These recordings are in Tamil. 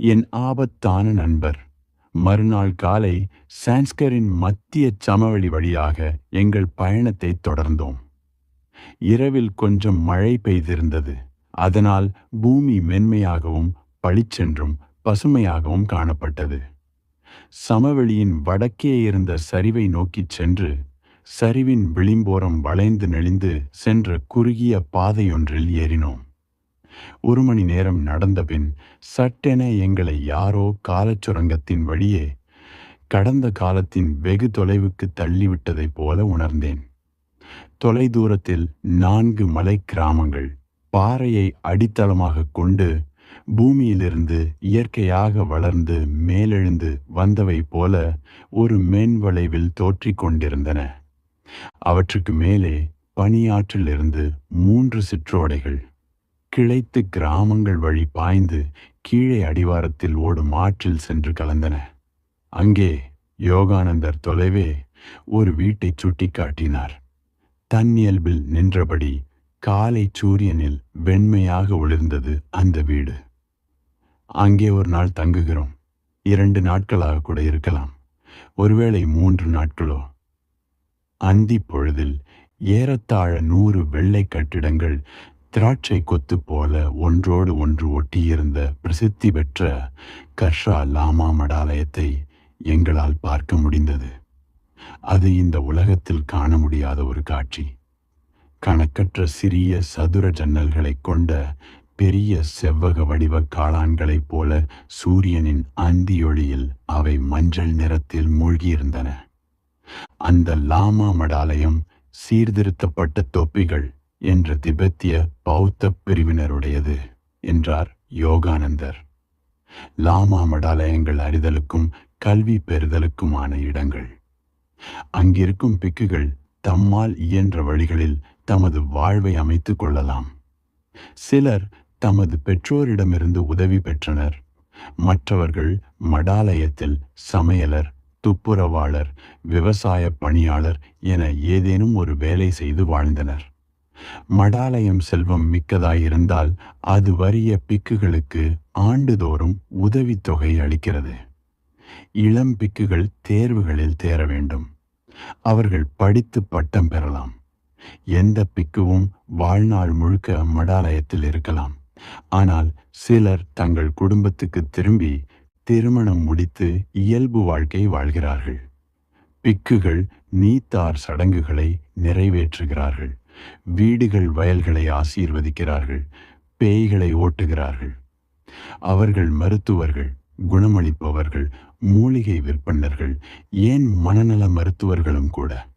என் ஆபத்தான நண்பர். மறுநாள் காலை சான்ஸ்கரின் மத்திய சமவெளி வழியாக எங்கள் பயணத்தை தொடர்ந்தோம். இரவில் கொஞ்சம் மழை பெய்திருந்தது. அதனால் பூமி மென்மையாகவும் பளிச்சென்றும் பசுமையாகவும் காணப்பட்டது. சமவெளியின் வடக்கே இருந்த சரிவை நோக்கிச் சென்று சரிவின் விளிம்போரம் வளைந்து நெளிந்து சென்ற குறுகிய பாதையொன்றில் ஏறினோம். ஒரு மணி நேரம் நடந்தபின் சட்டென எங்களை யாரோ காலச்சுரங்கத்தின் வழியே கடந்த காலத்தின் வெகு தொலைவுக்கு தள்ளிவிட்டதைப் போல உணர்ந்தேன். தொலைதூரத்தில் நான்கு மலை கிராமங்கள் பாறையை அடித்தளமாக கொண்டு பூமியிலிருந்து இயற்கையாக வளர்ந்து மேலெழுந்து வந்தவை போல ஒரு மென்வளைவில் தோற்றிக் கொண்டிருந்தன. அவற்றுக்கு மேலே பனியாற்றிலிருந்து மூன்று சிற்றோடைகள். கிளைத்து கிராமங்கள் வழி பாய்ந்து கீழே அடிவாரத்தில் ஓடும் ஆற்றில் சென்று கலந்தன. அங்கே யோகானந்தர் தொலைவே ஒரு வீட்டை சுட்டிக்காட்டினார். தன்னியல்பில் நின்றபடி காலை சூரியனில் வெண்மையாக ஒளிர்ந்தது அந்த வீடு. அங்கே ஒரு நாள் தங்குகிறோம். இரண்டு நாட்களாக கூட இருக்கலாம். ஒருவேளை மூன்று நாட்களோ. அந்தி பொழுதில் ஏறத்தாழ நூறு வெள்ளை கட்டிடங்கள் திராட்சை கொத்து போல ஒன்றோடு ஒன்று ஒட்டியிருந்த பிரசித்தி பெற்ற கர்ஷா லாமா மடாலயத்தை எங்களால் பார்க்க முடிந்தது. அது இந்த உலகத்தில் காண முடியாத ஒரு காட்சி. கணக்கற்ற சிறிய சதுர ஜன்னல்களைக் கொண்ட பெரிய செவ்வக வடிவ காளான்களைப் போல சூரியனின் அந்தியொளியில் அவை மஞ்சள் நிறத்தில் மூழ்கியிருந்தன. அந்த லாமா மடாலயம் சீர்திருத்தப்பட்ட தொப்பிகள் என்ற திபெத்திய பௌத்த பிரிவினருடையது என்றார் யோகானந்தர். லாமா மடாலயங்கள் அறிதலுக்கும் கல்வி பெறுதலுக்குமான இடங்கள். அங்கிருக்கும் பிக்குகள் தம்மால் இயன்ற வழிகளில் தமது வாழ்வை அமைத்துக் கொள்ளலாம். சிலர் தமது பெற்றோரிடமிருந்து உதவி பெற்றனர். மற்றவர்கள் மடாலயத்தில் சமையலர் துப்புரவாளர் விவசாய பணியாளர் என ஏதேனும் ஒரு வேலை செய்து வாழ்ந்தனர். மடாலயம் செல்வம் மிக்கதாயிருந்தால் அது வறிய பிக்குகளுக்கு ஆண்டுதோறும் உதவித்தொகை அளிக்கிறது. இளம் பிக்குகள் தேர்வுகளில் தேர வேண்டும். அவர்கள் படித்து பட்டம் பெறலாம். எந்த பிக்குவும் வாழ்நாள் முழுக்க மடாலயத்தில் இருக்கலாம். ஆனால் சிலர் தங்கள் குடும்பத்துக்கு திரும்பி திருமணம் முடித்து இயல்பு வாழ்க்கை வாழ்கிறார்கள். பிக்குகள் நீத்தார் சடங்குகளை நிறைவேற்றுகிறார்கள். வீடுகள் வயல்களை ஆசீர்வதிக்கிறார்கள் பேய்களை ஓட்டுகிறார்கள். அவர்கள் மருத்துவர்கள் குணமளிப்பவர்கள் மூலிகை விற்பனர்கள் ஏன் மனநல மருத்துவர்களும் கூட?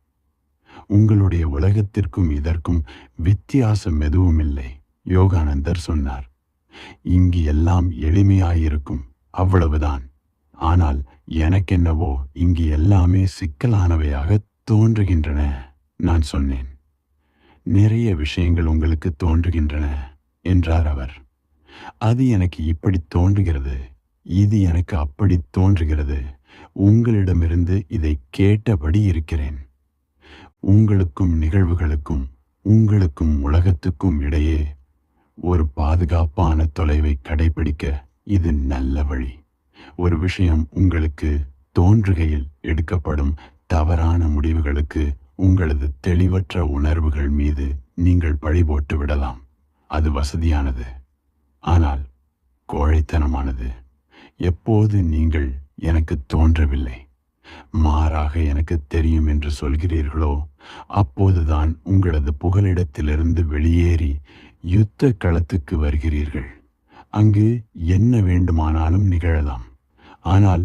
உங்களுடைய உலகத்திற்கும் இதற்கும் வித்தியாசம் எதுவும் இல்லை யோகானந்தர் சொன்னார். இங்கு எல்லாம் எளிமையாயிருக்கும் அவ்வளவுதான். ஆனால் எனக்கென்னவோ இங்கு எல்லாமே சிக்கலானவையாக தோன்றுகின்றன நான் சொன்னேன். நிறைய விஷயங்கள் உங்களுக்கு தோன்றுகின்றன என்றார் அவர். அது எனக்கு இப்படி தோன்றுகிறது இது எனக்கு அப்படி தோன்றுகிறது. உங்களிடமிருந்து இதை கேட்டபடி இருக்கிறேன். உங்களுக்கும் நிகழ்வுகளுக்கும் உங்களுக்கும் உலகத்துக்கும் இடையே ஒரு பாதுகாப்பான தொலைவை கடைபிடிக்க இது நல்ல வழி. ஒரு விஷயம் உங்களுக்கு தோன்றுகையில் எடுக்கப்படும் தவறான முடிவுகளுக்கு உங்களது தெளிவற்ற உணர்வுகள் மீது நீங்கள் பழி போட்டு விடலாம். அது வசதியானது. ஆனால் கோழைத்தனமானது. எப்போது நீங்கள் எனக்கு தோன்றவில்லை. மாறாக எனக்கு தெரியும் என்று சொல்கிறீர்களோ அப்போதுதான் உங்களது புகலிடத்திலிருந்து வெளியேறி யுத்த களத்துக்கு வருகிறீர்கள். அங்கு என்ன வேண்டுமானாலும் நிகழலாம். ஆனால்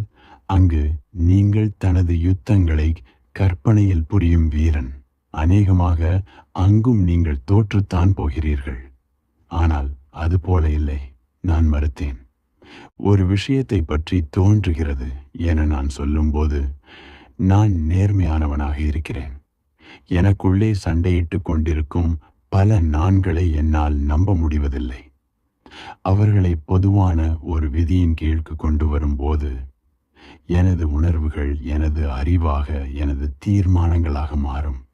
அங்கு நீங்கள் தனது யுத்தங்களை கற்பனையில் புரியும் வீரன். அநேகமாக அங்கும் நீங்கள் தோற்றுத்தான் போகிறீர்கள். ஆனால் அது போல இல்லை. நான் மறுத்தேன். ஒரு விஷயத்தை பற்றி தோன்றுகிறது என நான் சொல்லும்போது நான் நேர்மையானவனாக இருக்கிறேன். எனக்குள்ளே சண்டையிட்டு கொண்டிருக்கும் பல நான்களை என்னால் நம்ப முடிவதில்லை. அவர்களை பொதுவான ஒரு விதியின் கீழ்க்கு கொண்டு வரும்போது எனது உணர்வுகள் எனது அறிவாக எனது தீர்மானங்களாக மாறும்.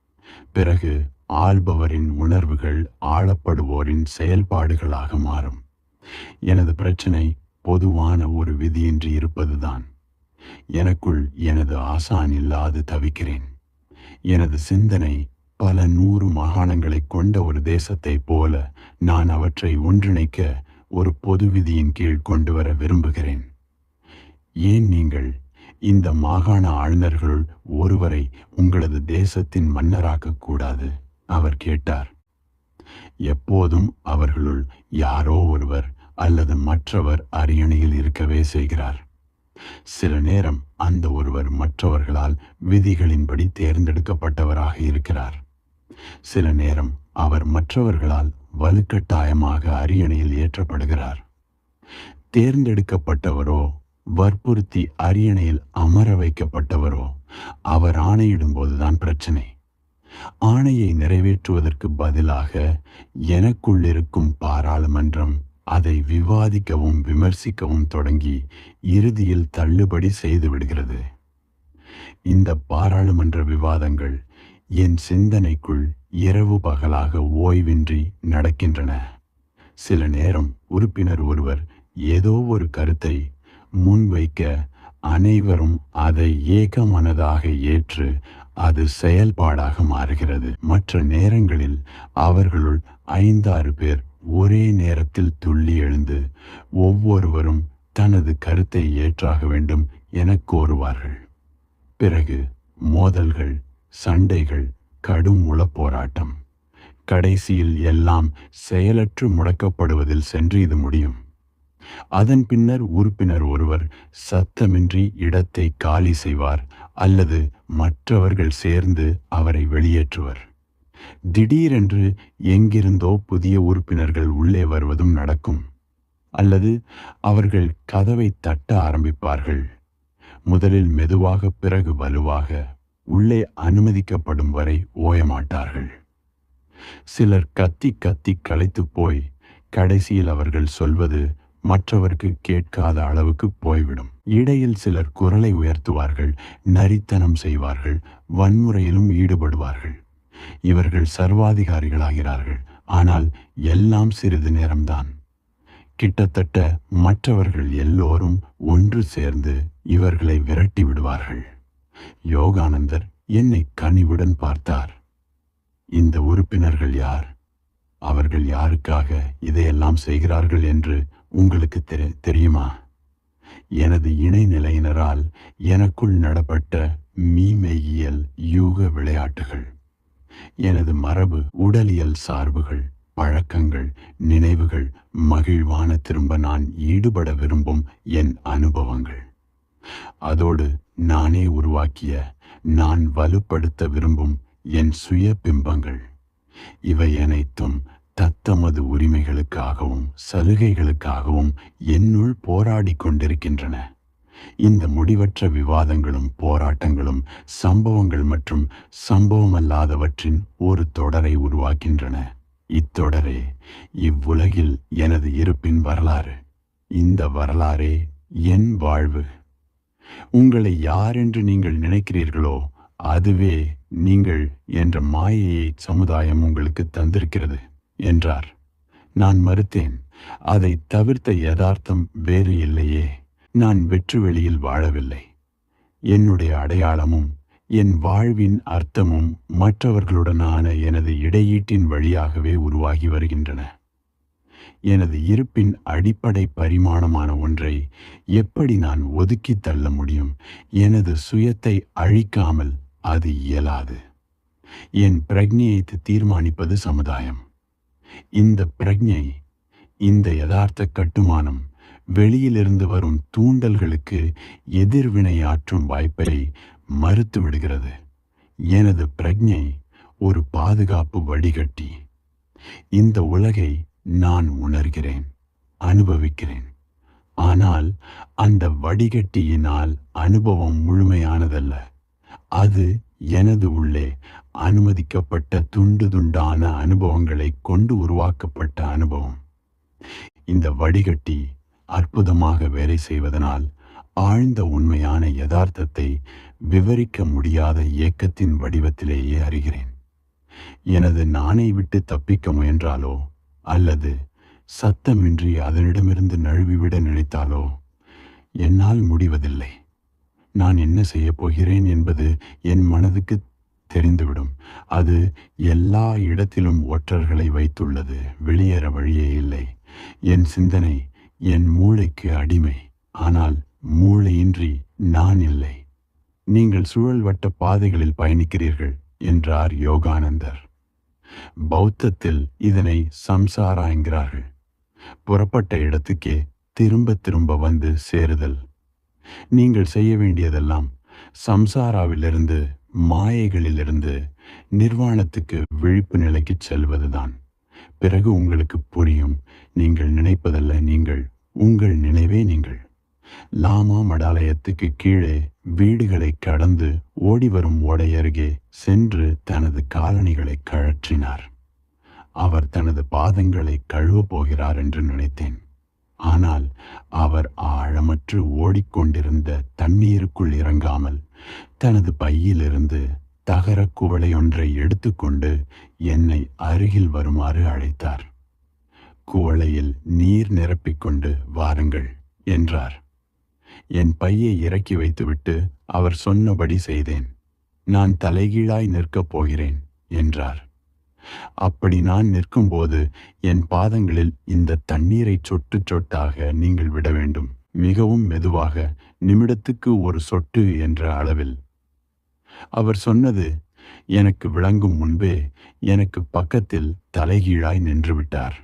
பிறகு ஆள்பவரின் உணர்வுகள் ஆளப்படுவோரின் செயல்பாடுகளாக மாறும். எனது பிரச்சனை பொதுவான ஒரு விதியின்றி இருப்பதுதான். எனக்குள் எனது ஆசான் இல்லாது தவிக்கிறேன். எனது சிந்தனை பல நூறு மாகாணங்களை கொண்ட ஒரு தேசத்தைப் போல நான் அவற்றை ஒன்றிணைக்க ஒரு பொது விதியின் கீழ் கொண்டு வர விரும்புகிறேன். ஏன் நீங்கள் இந்த மாகாண ஆளுநர்களுள் ஒருவரை உங்களது தேசத்தின் மன்னராக்க கூடாது? அவர் கேட்டார். எப்போதும் அவர்களுள் யாரோ ஒருவர் அல்லது மற்றவர் அரியணையில் இருக்கவே செய்கிறார். சில நேரம் அந்த ஒருவர் மற்றவர்களால் விதிகளின்படி தேர்ந்தெடுக்கப்பட்டவராக இருக்கிறார். சில நேரம் அவர் மற்றவர்களால் வலுக்கட்டாயமாக அரியணையில் ஏற்றப்படுகிறார். தேர்ந்தெடுக்கப்பட்டவரோ வற்புறுத்தி அரியணையில் அமர வைக்கப்பட்டவரோ அவர் ஆணையிடும் போதுதான் பிரச்சனை. ஆணையை நிறைவேற்றுவதற்கு பதிலாக எனக்குள் இருக்கும் பாராளுமன்றம் அதை விவாதிக்கவும் விமர்சிக்கவும் தொடங்கி இறுதியில் தள்ளுபடி செய்து விடுகிறது. இந்த பாராளுமன்ற விவாதங்கள் என் சிந்தனைக்குள் இரவு பகலாக ஓய்வின்றி நடக்கின்றன. சில நேரம் உறுப்பினர் ஒருவர் ஏதோ ஒரு கருத்தை முன்வைக்க அனைவரும் அதை ஏகமனதாக ஏற்று அது செயல்பாடாக மாறுகிறது. மற்ற நேரங்களில் அவர்களுள் ஐந்தாறு பேர் ஒரே நேரத்தில் துள்ளி எழுந்து ஒவ்வொருவரும் தனது கருத்தை ஏற்றாக வேண்டும் என கோருவார்கள். பிறகு மோதல்கள் சண்டைகள் கடும் உளப்போராட்டம். கடைசியில் எல்லாம் செயலற்று முடக்கப்படுவதில் சென்று இது முடியும். அதன் பின்னர் உறுப்பினர் ஒருவர் சத்தமின்றி இடத்தை காலி செய்வார் அல்லது மற்றவர்கள் சேர்ந்து அவரை வெளியேற்றுவர். திடீரென்று எங்கிருந்தோ புதிய உறுப்பினர்கள் உள்ளே வருவதும் நடக்கும். அல்லது அவர்கள் கதவை தட்ட ஆரம்பிப்பார்கள். முதலில் மெதுவாக பிறகு வலுவாக உள்ளே அனுமதிக்கப்படும் வரை ஓயமாட்டார்கள். சிலர் கத்தி கத்தி களைத்து போய் கடைசியில் அவர்கள் சொல்வது மற்றவருக்கு கேட்காத அளவுக்கு போய்விடும். இடையில் சிலர் குரலை உயர்த்துவார்கள் நரித்தனம் செய்வார்கள் வன்முறையிலும் ஈடுபடுவார்கள். இவர்கள் சர்வாதிகாரிகளாகிறார்கள் ஆனால் எல்லாம் சிறிது நேரம்தான். கிட்டத்தட்ட மற்றவர்கள் எல்லோரும் ஒன்று சேர்ந்து இவர்களை விரட்டி விடுவார்கள். யோகானந்தர் என்னை கனிவுடன் பார்த்தார். இந்த உறுப்பினர்கள் யார்? அவர்கள் யாருக்காக இதையெல்லாம் செய்கிறார்கள் என்று உங்களுக்கு தெரி- தெரியுமா? எனது இணைநிலையினரால் எனக்குள் நடப்பட்ட மீமெய்யியல் யூக விளையாட்டுகள் எனது மரபு உடலியல் சார்புகள் பழக்கங்கள் நினைவுகள் மகிழ்வான திரும்ப நான் ஈடுபட விரும்பும் என் அனுபவங்கள். அதோடு நானே உருவாக்கிய நான் வலுப்படுத்த விரும்பும் என் சுய பிம்பங்கள் இவை அனைத்தும் தத்தமது உரிமைகளுக்காகவும் சலுகைகளுக்காகவும் என்னுள் போராடிக் கொண்டிருக்கின்றன. இந்த முடிவற்ற விவாதங்களும் போராட்டங்களும் சம்பவங்கள் மற்றும் சம்பவமல்லாதவற்றின் ஒரு தொடரை உருவாக்கின்றன. இத்தொடரே இவ்வுலகில் எனது இருப்பின் வரலாறு. இந்த வரலாறே என் வாழ்வு. உங்களை யார் என்று நீங்கள் நினைக்கிறீர்களோ அதுவே நீங்கள் என்ற மாயையை சமுதாயம் உங்களுக்கு தந்திருக்கிறது. என்றார். நான் மறுத்தேன். அதை தவிர்த்த யதார்த்தம் வேறு இல்லையே. நான் வெற்று வெளியில் வாழவில்லை. என்னுடைய அடையாளமும் என் வாழ்வின் அர்த்தமும் மற்றவர்களுடனான எனது இடையீட்டின் வழியாகவே உருவாகி வருகின்றன. எனது இருப்பின் அடிப்படை பரிமாணமான ஒன்றை எப்படி நான் ஒதுக்கித் தள்ள முடியும்? எனது சுயத்தை அழிக்காமல் அது இயலாது. என் பிரக்ஞையை தீர்மானிப்பது சமுதாயம். இந்த பிரக்ஞை இந்த யதார்த்த கட்டுமானம் வெளியிலிருந்து வரும் தூண்டல்களுக்கு எதிர்வினையாற்றும் வாய்ப்பை மறுத்து விடுகிறது. எனது பிரக்ஞை ஒரு பாதுகாப்பு வடிகட்டி. இந்த உலகை நான் உணர்கிறேன் அனுபவிக்கிறேன். ஆனால் அந்த வடிகட்டியினால் அனுபவம் முழுமையானதல்ல. அது எனது உள்ளே அனுமதிக்கப்பட்ட துண்டு துண்டான அனுபவங்களை கொண்டு உருவாக்கப்பட்ட அனுபவம். இந்த வடிகட்டி அற்புதமாக வேலை செய்வதனால் ஆழ்ந்த உண்மையான யதார்த்தத்தை விவரிக்க முடியாத இயக்கத்தின் வடிவத்திலேயே அறிகிறேன். எனது நானை விட்டு தப்பிக்க முயன்றாலோ அல்லது சத்தமின்றி அதனிடமிருந்து நழுவிவிட நினைத்தாலோ என்னால் முடிவதில்லை. நான் என்ன செய்ய போகிறேன் என்பது என் மனதுக்கு தெரிந்துவிடும். அது எல்லா இடத்திலும் ஒற்றர்களை வைத்துள்ளது வெளியேற வழியே இல்லை. என் சிந்தனை என் மூளைக்கு அடிமை. ஆனால் மூளையின்றி நான் இல்லை. நீங்கள் சுழல் வட்ட பாதைகளில் பயணிக்கிறீர்கள் என்றார் யோகானந்தர். பௌத்தத்தில் இதனை சம்சாரா என்கிறார்கள். புறப்பட்ட இடத்துக்கே திரும்ப திரும்ப வந்து சேருதல். நீங்கள் செய்ய வேண்டியதெல்லாம் சம்சாராவிலிருந்து மாயைகளிலிருந்து நிர்வாணத்துக்கு விழிப்பு நிலைக்கு செல்வதுதான். பிறகு உங்களுக்கு புரியும் நீங்கள் நினைப்பதல்ல நீங்கள் உங்கள் நினைவே நீங்கள். லாமா மடாலயத்துக்கு கீழே வீடுகளை கடந்து ஓடிவரும் ஓடை அருகே சென்று தனது காலணிகளை கழற்றினார். அவர் தனது பாதங்களை கழுவப் போகிறார் என்று நினைத்தேன். ஆனால் அவர் ஆழமற்று ஓடிக்கொண்டிருந்த தண்ணீருக்குள் இறங்காமல் தனது பையிலிருந்து தகர குவளையொன்றை எடுத்துக்கொண்டு என்னை அருகில் வருமாறு அழைத்தார். குவளையில் நீர் நிரப்பிக்கொண்டு வாருங்கள் என்றார். என் பையை இறக்கி வைத்துவிட்டு அவர் சொன்னபடி செய்தேன். நான் தலைகீழாய் நிற்கப் போகிறேன் என்றார். அப்படி நான் நிற்கும்போது என் பாதங்களில் இந்த தண்ணீரை சொட்டு சொட்டாக நீங்கள் விட வேண்டும். மிகவும் மெதுவாக நிமிடத்துக்கு ஒரு சொட்டு என்ற அளவில். அவர் சொன்னது எனக்கு விளங்கும் முன்பே எனக்கு பக்கத்தில் தலைகீழாய் நின்று விட்டார்.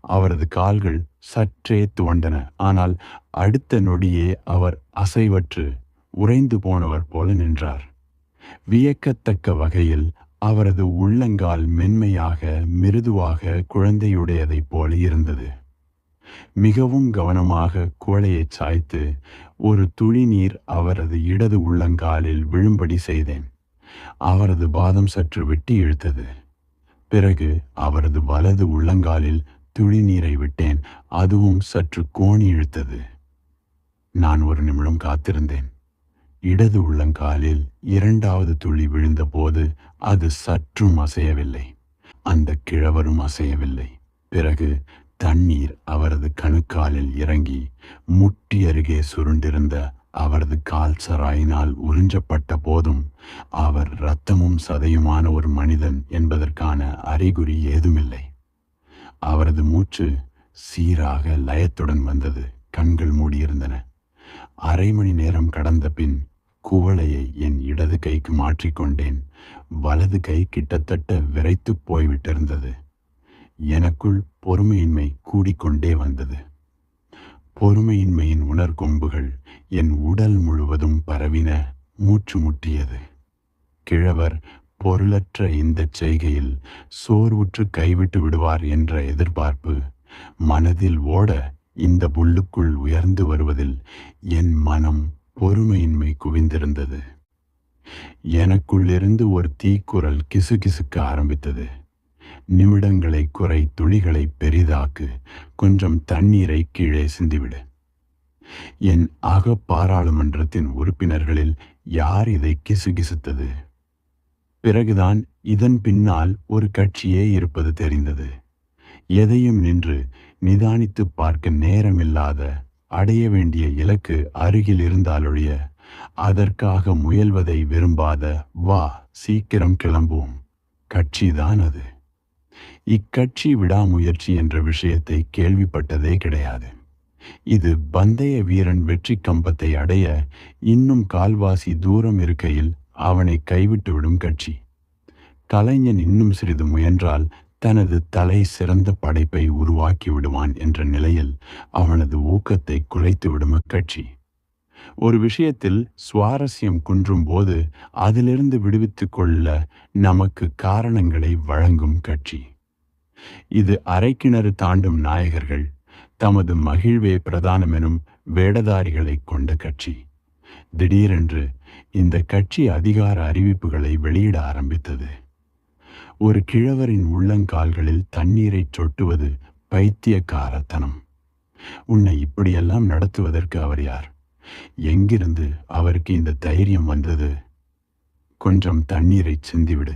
அவரது கால்கள் சற்றே துவண்டன. ஆனால் அடுத்த நொடியே அவர் அசைவற்று உறைந்து போனவர் போல நின்றார். வியக்கத்தக்க வகையில் அவரது உள்ளங்கால் மென்மையாக மிருதுவாக குழந்தையுடையதைப் போல இருந்தது. மிகவும் கவனமாக குவளையைச் சாய்த்து ஒரு துளி நீர் அவரது இடது உள்ளங்காலில் விழும்படி செய்தேன். அவரது பாதம் சற்று வெட்டி இழுத்தது. பிறகு அவரது வலது உள்ளங்காலில் துளி நீரை விட்டேன். அதுவும் சற்று கோணி இழுத்தது. நான் ஒரு நிமிடம் காத்திருந்தேன். இடது உள்ளங்காலில் இரண்டாவது துளி விழுந்தபோது அது சற்றும் அசையவில்லை. அந்த கிழவரும் அசையவில்லை. பிறகு தண்ணீர் அவரது கணுக்காலில் இறங்கி முட்டி அருகே சுருண்டிருந்த அவரது கால் சராயினால் உறிஞ்சப்பட்ட போதும் அவர் இரத்தமும் சதையுமான ஒரு மனிதன் என்பதற்கான அறிகுறி ஏதுமில்லை. அவரது மூச்சு சீராக லயத்துடன் வந்தது. கண்கள் மூடியிருந்தன. அரை மணி நேரம் கடந்த பின் குவளையை என் இடது கைக்கு மாற்றிக்கொண்டேன். வலது கை கிட்டத்தட்ட விரைத்து போய்விட்டிருந்தது. எனக்குள் பொறுமையின்மை கூடிக்கொண்டே வந்தது. பொறுமையின்மையின் உணர்கொம்புகள் என் உடல் முழுவதும் பரவின மூச்சு முட்டியது. கிழவர் பொருளற்ற இந்த செய்கையில் சோர்வுற்று கைவிட்டு விடுவார் என்ற எதிர்பார்ப்பு மனதில் ஓட இந்த புல்லுக்குள் உயர்ந்து வருவதில் என் மனம் பொறுமையின்மை குவிந்திருந்தது. எனக்குள்ளிருந்து ஒரு தீக்குரல் கிசுகிசுக்க ஆரம்பித்தது. நிமிடங்களை குறை துளிகளை பெரிதாக்கு கொஞ்சம் தண்ணீரை கீழே சிந்திவிடு. என் அக பாராளுமன்றத்தின் உறுப்பினர்களில் யார் இதை கிசுகிசுத்தது? பிறகுதான் இதன் பின்னால் ஒரு கட்சியே இருப்பது தெரிந்தது. எதையும் நின்று நிதானித்து பார்க்க நேரமில்லாத அடைய வேண்டிய இலக்கு அருகில் இருந்தாலொழிய அதற்காக முயல்வதை விரும்பாத வா சீக்கிரம் கிளம்புவோம். கட்சிதான் அது. இக்கட்சி விடாமுயற்சி என்ற விஷயத்தை கேள்விப்பட்டதே கிடையாது. இது பந்தய வீரன் வெற்றி கம்பத்தை அடைய இன்னும் கால்வாசி தூரம் இருக்கையில் அவனை கைவிட்டுவிடும் கட்சி. கலைஞன் இன்னும் சிறிது முயன்றால் தனது தலை சிறந்த படைப்பை உருவாக்கி விடுவான் என்ற நிலையில் அவனது ஊக்கத்தை குலைத்துவிடும் அக்கட்சி. ஒரு விஷயத்தில் சுவாரஸ்யம் குன்றும் போது அதிலிருந்து விடுவித்துக் கொள்ள நமக்கு காரணங்களை வழங்கும் கட்சி. இது அரைக்கிணறு தாண்டும் நாயகர்கள் தமது மகிழ்வே பிரதானமெனும் வேடதாரிகளை கொண்ட கட்சி. திடீரென்று இந்த கட்சி அதிகார அறிவிப்புகளை வெளியிட ஆரம்பித்தது. ஒரு கிழவரின் உள்ளங்கால்களில் தண்ணீரை சொட்டுவது பைத்தியக்காரத்தனம். உன்னை இப்படியெல்லாம் நடத்துவதற்கு அவர் யார்? எங்கிருந்து அவருக்கு இந்த தைரியம் வந்தது? கொஞ்சம் தண்ணீரை சிந்திவிடு.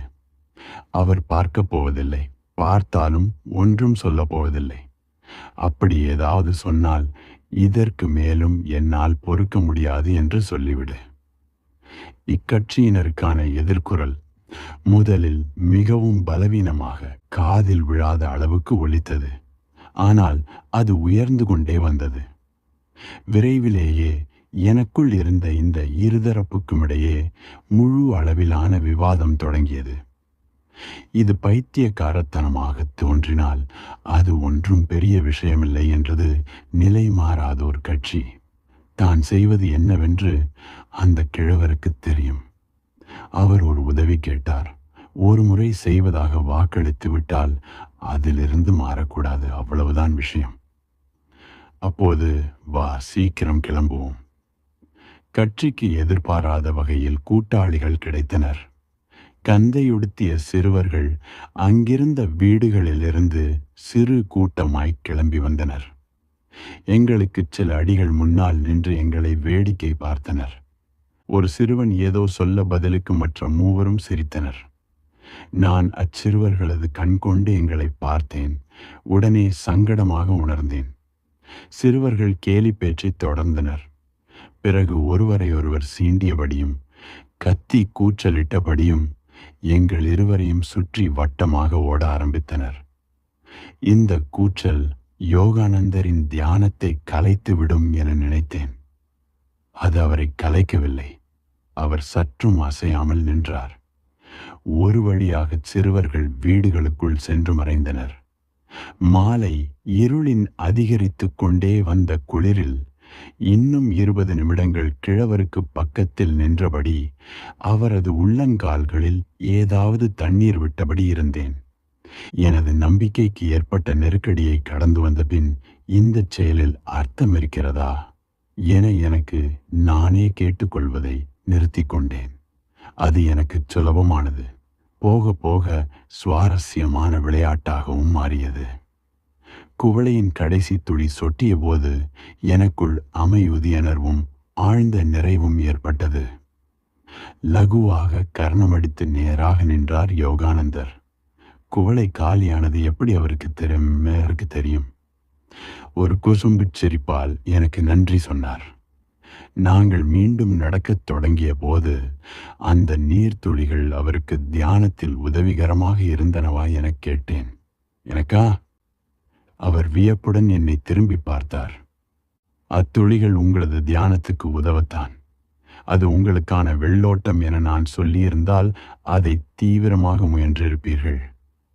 அவர் பார்க்கப் போவதில்லை. பார்த்தாலும் ஒன்றும் சொல்ல போவதில்லை. அப்படி ஏதாவது சொன்னால் இதற்கு மேலும் என்னால் பொறுக்க முடியாது என்று சொல்லிவிடு. இக்கட்சியினருக்கான எதிர்குரல் முதலில் மிகவும் பலவீனமாக காதில் விழாத அளவுக்கு ஒலித்தது. ஆனால் அது உயர்ந்து கொண்டே வந்தது. விரைவிலேயே எனக்குள் இருந்த இந்த இருதரப்புக்கும் இடையே முழு அளவிலான விவாதம் தொடங்கியது. இது பைத்தியக்காரத்தனமாக தோன்றினால் அது ஒன்றும் பெரிய விஷயமில்லை என்றது நிலை மாறாத ஒரு கட்சி. தான் செய்வது என்னவென்று அந்த கிழவருக்கு தெரியும். அவர் ஒரு உதவி கேட்டார். ஒரு முறை செய்வதாக வாக்களித்து விட்டால் அதிலிருந்து மாறக்கூடாது. அவ்வளவுதான் விஷயம். அப்போது வா சீக்கிரம் கிளம்புவோம். கட்சிக்கு எதிர்பாராத வகையில் கூட்டாளிகள் கிடைத்தனர். கந்தையுடுத்திய சிறுவர்கள் அங்கிருந்த வீடுகளிலிருந்து சிறு கூட்டமாய் கிளம்பி வந்தனர். எங்களுக்கு சில அடிகள் முன்னால் நின்று எங்களை வேடிக்கை பார்த்தனர். ஒரு சிறுவன் ஏதோ சொல்ல பதிலுக்கு மற்ற மூவரும் சிரித்தனர். நான் அச்சிறுவர்களது கண்கொண்டு எங்களை பார்த்தேன். உடனே சங்கடமாக உணர்ந்தேன். சிறுவர்கள் கேலி பேச்சை தொடர்ந்தனர். பிறகு ஒருவரை ஒருவர் சீண்டியபடியும் கத்தி கூச்சலிட்டபடியும் எங்கள் இருவரையும் சுற்றி வட்டமாக ஓட ஆரம்பித்தனர். இந்த கூச்சல் யோகானந்தரின் தியானத்தை கலைத்துவிடும் என நினைத்தேன். அது அவரை கலைக்கவில்லை. அவர் சற்றும் அசையாமல் நின்றார். ஒரு வழியாக சிறுவர்கள் வீடுகளுக்குள் சென்று மறைந்தனர். மாலை இருளின் அதிகரித்து கொண்டே வந்த குளிரில் இன்னும் இருபது நிமிடங்கள் கிழவருக்கு பக்கத்தில் நின்றபடி அவரது உள்ளங்கால்களில் ஏதாவது தண்ணீர் விட்டபடி இருந்தேன். எனது நம்பிக்கைக்கு ஏற்பட்ட நெருக்கடியை கடந்து வந்த பின் இந்த செயலில் அர்த்தம் இருக்கிறதா? என எனக்கு நானே கேட்டுக்கொள்வதை நிறுத்தி கொண்டேன் அது எனக்கு சுலபமானது. போக போக சுவாரஸ்யமான விளையாட்டாகவும் மாறியது. குவளையின் கடைசி துளி சொட்டிய போது எனக்குள் அமையுதியனர்வும் ஆழ்ந்த நிறைவும் ஏற்பட்டது. லகுவாக கர்ணமடித்து நேராக நின்றார் யோகானந்தர். குவளை காலியானது எப்படி அவருக்கு தெரியும் அவருக்கு தெரியும்? ஒரு குசும்பு சிரிப்பால் எனக்கு நன்றி சொன்னார். நாங்கள் மீண்டும் நடக்கத் தொடங்கிய போது அந்த நீர்த்துளிகள் அவருக்கு தியானத்தில் உதவிகரமாக இருந்தனவா எனக் கேட்டேன். எனக்கா? அவர் வியப்புடன் என்னை திரும்பி பார்த்தார். அத்துளிகள் உங்களது தியானத்துக்கு உதவத்தான். அது உங்களுக்கான வெள்ளோட்டம் என நான் சொல்லியிருந்தால் அதை தீவிரமாக முயன்றிருப்பீர்கள்.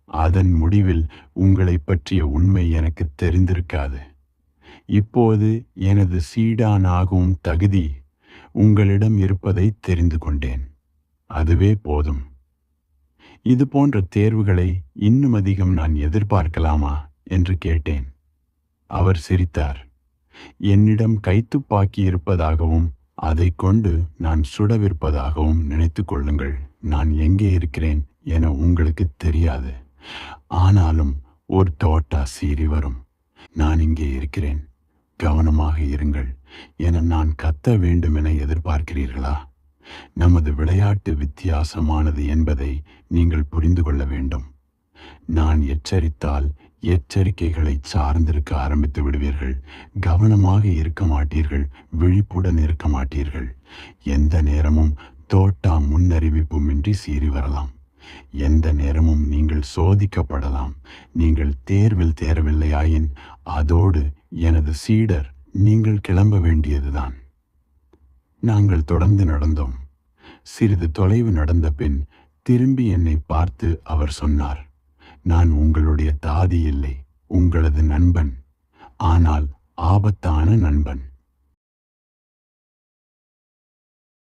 அதன் முடிவில் உங்களை பற்றிய உண்மை எனக்கு தெரிந்திருக்காது. இப்போது எனது சீடானாகும் தகுதி உங்களிடம் இருப்பதை தெரிந்து கொண்டேன். அதுவே போதும். இது போன்ற தேர்வுகளை இன்னும் அதிகம் நான் எதிர்பார்க்கலாமா? என்று கேட்டேன். அவர் சிரித்தார். என்னிடம் கைத்துப்பாக்கி இருப்பதாகவும் அதை கொண்டு நான் சுடவிருப்பதாகவும் நினைத்து கொள்ளுங்கள். நான் எங்கே இருக்கிறேன் என உங்களுக்கு தெரியாது. ஆனாலும் ஒரு தோட்டா சீறி வரும். நான் இங்கே இருக்கிறேன். கவனமாக இருங்கள். என நான் கத்த வேண்டும் என எதிர்பார்க்கிறீர்களா? நமது விளையாட்டு வித்தியாசமானது என்பதை நீங்கள் புரிந்து கொள்ள வேண்டும். நான் எச்சரித்தால் எச்சரிக்கைகளை சார்ந்திருக்க ஆரம்பித்து விடுவீர்கள். கவனமாக இருக்க மாட்டீர்கள். விழிப்புடன் இருக்க மாட்டீர்கள். எந்த நேரமும் தோட்டா முன்னறிவிப்புமின்றி சீறி வரலாம். எந்த நேரமும் நீங்கள் சோதிக்கப்படலாம். நீங்கள் தேர்வில் தேரவில்லையாயின் அதோடு எனது சீடர் நீங்கள் கிளம்ப வேண்டியதுதான். நாங்கள் தொடர்ந்து நடந்தோம். சிறிது தொலைவு நடந்த பின் திரும்பி என்னை பார்த்து அவர் சொன்னார் நான் உங்களுடைய தாதி இல்லை உங்களது நண்பன். ஆனால் ஆபத்தான நண்பன்.